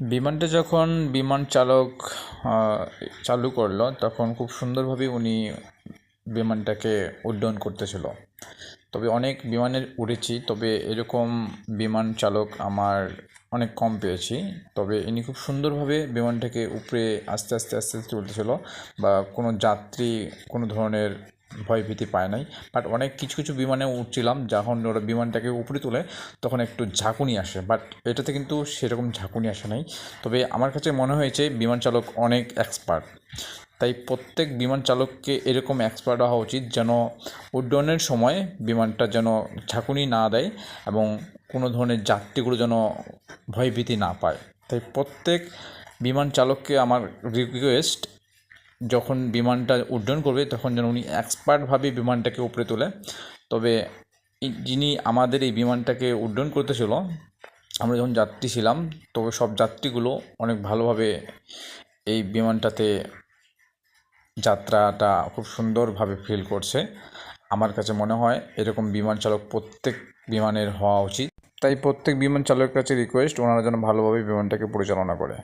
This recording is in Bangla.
বিমানটা যখন বিমান চালক চালু করল, তখন খুব সুন্দরভাবে উনি বিমানটাকে উড্ডয়ন করতেছিল। তবে অনেক বিমানে উড়েছি, তবে এরকম বিমান চালক আমার অনেক কম পেয়েছি। তবে ইনি খুব সুন্দরভাবে বিমানটাকে উপরে আস্তে আস্তে আস্তে আস্তে তুলতেছিল বা কোনো যাত্রী, কোনো ধরনের ভয়ভীতি পায় নাই। বাট অনেক কিছু কিছু বিমানে উঠছিলাম, যখন ওরা বিমানটাকে উপরে তোলে, তখন একটু ঝাঁকুনি আসে। বাট এটাতে কিন্তু সেরকম ঝাঁকুনি আসে নাই। তবে আমার কাছে মনে হয়েছে, বিমান চালক অনেক এক্সপার্ট তাই প্রত্যেক বিমান চালককে এরকম এক্সপার্ট হওয়া উচিত যেন উড্ডয়নের সময় বিমানটা যেন ঝাঁকুনি না দেয় এবং কোনো ধরনের যাত্রীগুলো যেন ভয়ভীতি না পায়। তাই প্রত্যেক বিমান চালককে আমার রিকোয়েস্ট যখন বিমানটা উড্ডয়ন করবে, তখন যেন উনি এক্সপার্টভাবে বিমানটাকে উপরে তোলে। তবে যিনি আমাদের এই বিমানটাকে উড্ডয়ন করতেছিল, আমরা যখন যাত্রী ছিলাম, তবে সব যাত্রীগুলো অনেক ভালোভাবে এই বিমানটাতে যাত্রাটা খুব সুন্দরভাবে ফিল করছে। আমার কাছে মনে হয় এরকম বিমান চালক প্রত্যেক বিমানের হওয়া উচিত। তাই প্রত্যেক বিমান চালকের কাছে রিকোয়েস্ট ওনারা যেন ভালোভাবে বিমানটাকে পরিচালনা করে।